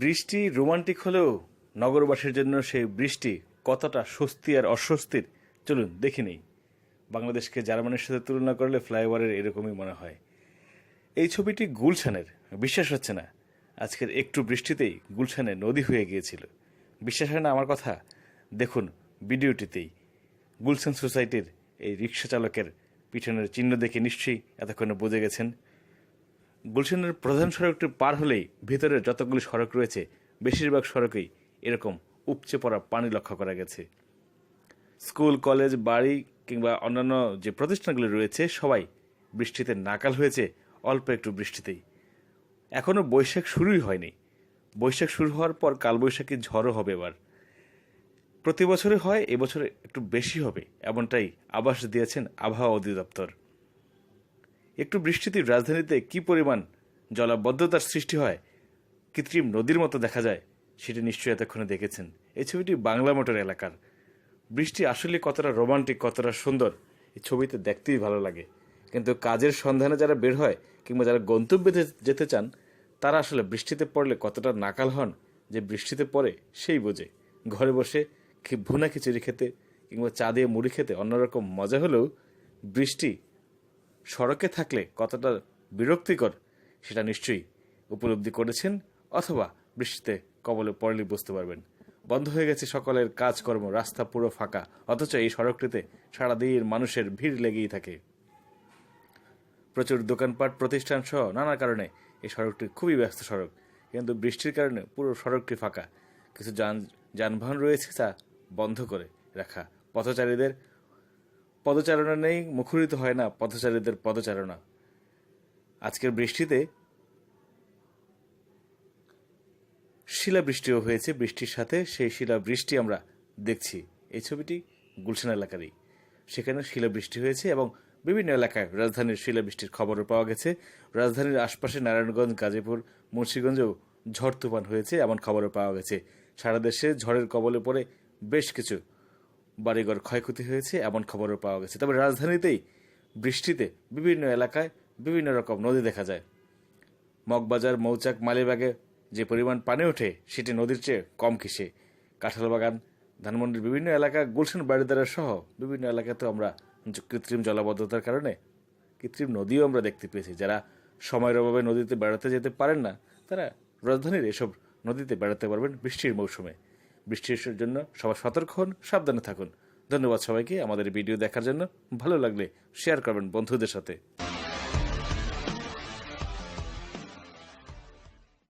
বৃষ্টি রোমান্টিক হলেও নগরবাসীর জন্য সেই বৃষ্টি কতটা স্বস্তি আর অস্বস্তির, চলুন দেখে নেই। বাংলাদেশকে জার্মানির সাথে তুলনা করলে ফ্লাইওভারের এরকমই মনে হয়। এই ছবিটি গুলশানের, বিশ্বাস হচ্ছে না। আজকের একটু বৃষ্টিতেই গুলশানে নদী হয়ে গিয়েছিল। বিশ্বাস হয় না আমার কথা? দেখুন ভিডিওটিতেই। গুলশান সোসাইটির এই রিক্সা চালকের পিছনের চিহ্ন দেখে নিশ্চয়ই এতক্ষণে বুঝে গেছেন গুলশানের প্রধান সড়কটি পার হলেই ভিতরে যতগুলি সড়ক রয়েছে, বেশিরভাগ সড়কেই এরকম উপচে পড়া পানি লক্ষ্য করা গেছে। স্কুল, কলেজ, বাড়ি কিংবা অন্যান্য যে প্রতিষ্ঠানগুলি রয়েছে, সবাই বৃষ্টিতে নাকাল হয়েছে, অল্প একটু বৃষ্টিতেই। এখনও বৈশাখ শুরুই হয়নি। বৈশাখ শুরু হওয়ার পর কালবৈশাখী ঝড়ও হবে এবার। প্রতি বছরে হয়, এবছরে একটু বেশি হবে, এমনটাই আভাস দিয়েছেন আবহাওয়া অধিদপ্তর। একটু বৃষ্টিতে রাজধানীতে কি পরিমাণ জলাবদ্ধতার সৃষ্টি হয়? কৃত্রিম নদীর মতো দেখা যায়। সেটি নিশ্চয়ই এতক্ষণে দেখেছেন। এই ছবিটি বাংলা মোটর এলাকার। বৃষ্টি আসলে কতটা রোমান্টিক, কতটা সুন্দর, এই ছবিতে দেখতেই ভালো লাগে। কিন্তু কাজের সন্ধানে যারা বের হয় কিংবা যারা গন্তব্যে যেতে চান, তারা আসলে বৃষ্টিতে পড়লে কতটা নাকাল হন যে বৃষ্টিতে পড়ে সেই বোঝে। ঘরে বসে ভুনা খিচুড়ি খেতে কিংবা চা দিয়ে মুড়ি খেতে অন্যরকম মজা হলেও বৃষ্টি সড়কে থাকলে কতটা বিরক্তিকর, সেটা নিশ্চয়ই উপলব্ধি করেছেন অথবা বৃষ্টিতে কবলে পড়লে বুঝতে পারবেন। বন্ধ হয়ে গেছে সকলের কাজকর্ম, রাস্তা পুরো ফাঁকা, অথচ এই সড়কটিতে সারাদিন মানুষের ভিড় লেগেই থাকে। প্রচুর দোকানপাট, প্রতিষ্ঠান সহ নানা কারণে এই সড়কটি খুবই ব্যস্ত সড়ক, কিন্তু বৃষ্টির কারণে পুরো সড়কটি ফাঁকা। কিছু যান যানবাহন রয়েছে তা বন্ধ করে রাখা। পথচারীদের পদচারণা নেই, মুখরিত হয় না পথচারীদের পদচারণা। আজকের বৃষ্টিতে শিলাবৃষ্টিও হয়েছে, বৃষ্টির সাথে সেই শিলাবৃষ্টি আমরা দেখছি। এই ছবিটি গুলশান এলাকারই। সেখানে শিলাবৃষ্টি হয়েছে এবং বিভিন্ন এলাকায় রাজধানীর শিলাবৃষ্টির খবরও পাওয়া গেছে। রাজধানীর আশপাশে নারায়ণগঞ্জ, গাজীপুর, মুন্সীগঞ্জেও ঝড় তুফান হয়েছে, এমন খবরও পাওয়া গেছে। সারা দেশে ঝড়ের কবলে পড়ে বেশ কিছু বাড়িঘর ক্ষয়ক্ষতি হয়েছে, এমন খবরও পাওয়া গেছে। তবে রাজধানীতেই বৃষ্টিতে বিভিন্ন এলাকায় বিভিন্ন রকম নদী দেখা যায়। মগবাজার, মৌচাক, মালিবাগে যে পরিমাণ পানি ওঠে, সেটি নদীর চেয়ে কম কিসে। কাঁঠালবাগান, ধানমন্ডির বিভিন্ন এলাকা, গুলশান বাড়িদারা সহ বিভিন্ন এলাকাতেও আমরা কৃত্রিম জলাবদ্ধতার কারণে কৃত্রিম নদীও আমরা দেখতে পেয়েছি। যারা সময়ের অভাবে নদীতে বেড়াতে যেতে পারেন না, তারা রাজধানীর এসব নদীতে বেড়াতে পারবেন বৃষ্টির মৌসুমে। বৃষ্টির জন্য সবাই সতর্ক হন, সাবধানে থাকুন। ধন্যবাদ সবাইকে। আমাদের ভিডিও দেখার জন্য ভালো লাগলে শেয়ার করবেন বন্ধুদের সাথে।